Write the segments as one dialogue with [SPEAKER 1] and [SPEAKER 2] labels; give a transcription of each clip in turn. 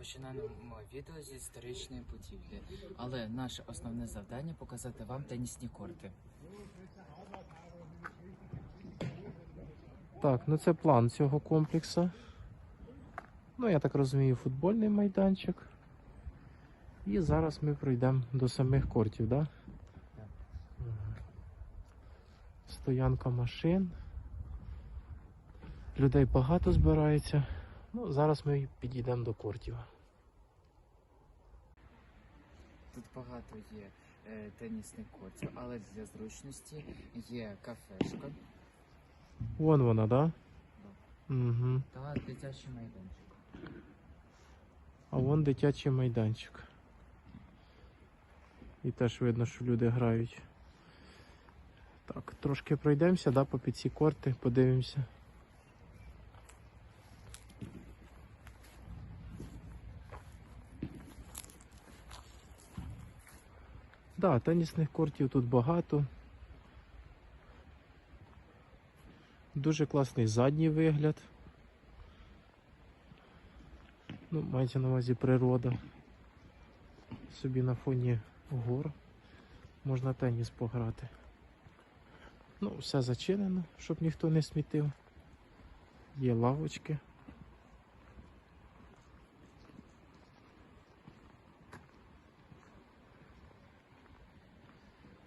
[SPEAKER 1] починаємо відео з історичної будівлі, але наше основне завдання показати вам тенісні корти.
[SPEAKER 2] Так, ну це план цього комплексу. Ну, я так розумію, футбольний майданчик. І зараз ми пройдемо до самих кортів.
[SPEAKER 1] Так.
[SPEAKER 2] Мгм. Стоянка машин. Людей багато збирається. Ну, зараз ми підійдемо до кортів.
[SPEAKER 1] Тут багато є е, тенісних кортів, але для зручності є кафешка
[SPEAKER 2] Вон вона, да? Угу.
[SPEAKER 1] та дитячий майданчик.
[SPEAKER 2] А вон дитячий майданчик. І теж видно, що люди грають. Так, трошки пройдемося, да, по під ці корти, подивимося. Да, тенісних кортів тут багато. Дуже класний задній вигляд. Ну, мається на увазі природа. Собі на фоні гор можна теніс пограти. Ну, все зачинено, щоб ніхто не смітив. Є лавочки.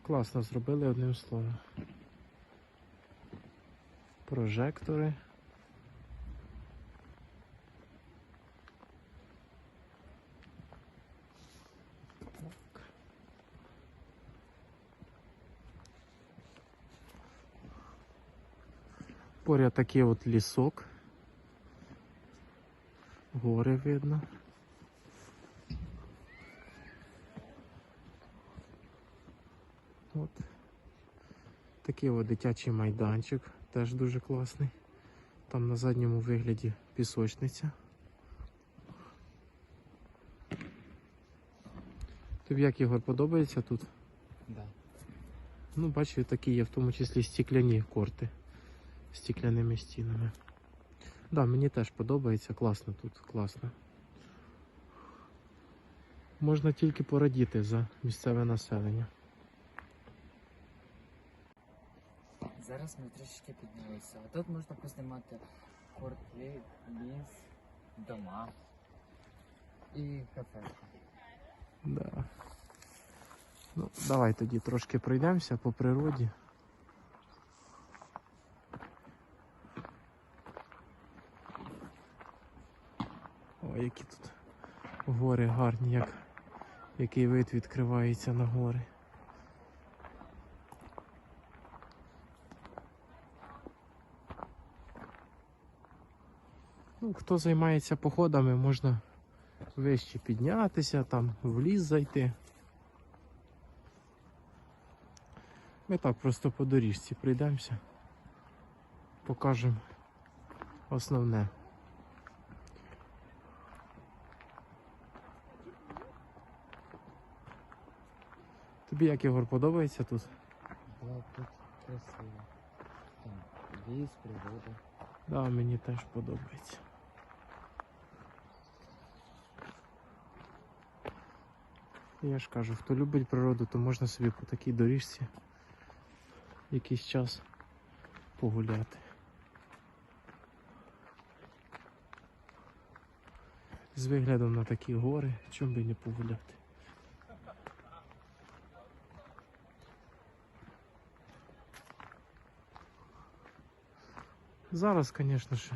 [SPEAKER 2] Класно зробили одним словом. Прожектори. Так. Поряд такий от лісок. Гори видно. От. Такий от дитячий майданчик, теж дуже класний. Там на задньому вигляді пісочниця. Тобі як Ігор подобається тут?
[SPEAKER 1] Да.
[SPEAKER 2] Ну, бачу, такі є, в тому числі стікляні корти з стікляними стінами. Да, мені теж подобається, класно тут, класно. Можна тільки порадіти за місцеве населення.
[SPEAKER 1] Зараз ми трішки піднялися. А тут можна познімати корти, ліс, дома і кафешка.
[SPEAKER 2] Да. Ну, давай тоді трошки пройдемося по природі. О, які тут гори гарні, як який вид відкривається на гори. Ну, хто займається походами, можна вище піднятися, там в ліс зайти. Ми так просто по доріжці прийдемося, покажемо основне. Тобі як Ігор подобається тут?
[SPEAKER 1] Да, тут красиво. Там ліс, природа.
[SPEAKER 2] Да, мені теж подобається. Я ж кажу, хто любить природу, то можна собі по такій доріжці якийсь час погуляти. З виглядом на такі гори, чому би не погуляти. Зараз, звісно ж,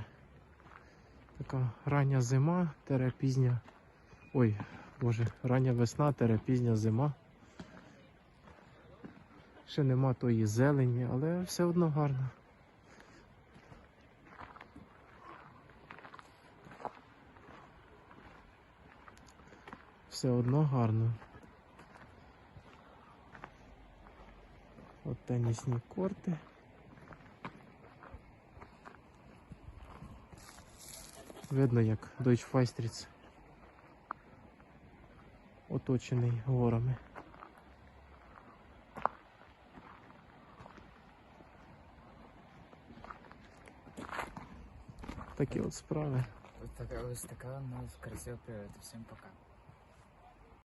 [SPEAKER 2] така рання зима, тере пізня. Ой, боже, рання весна, тере пізня зима. Ще нема тої зелені, але все одно гарно. Все одно гарно. От тенісні корти. Видно, як Deutsche Файстріц оточений горами. Такі от справи.
[SPEAKER 1] Ось така, ось така у нас красива природа. Всім пока.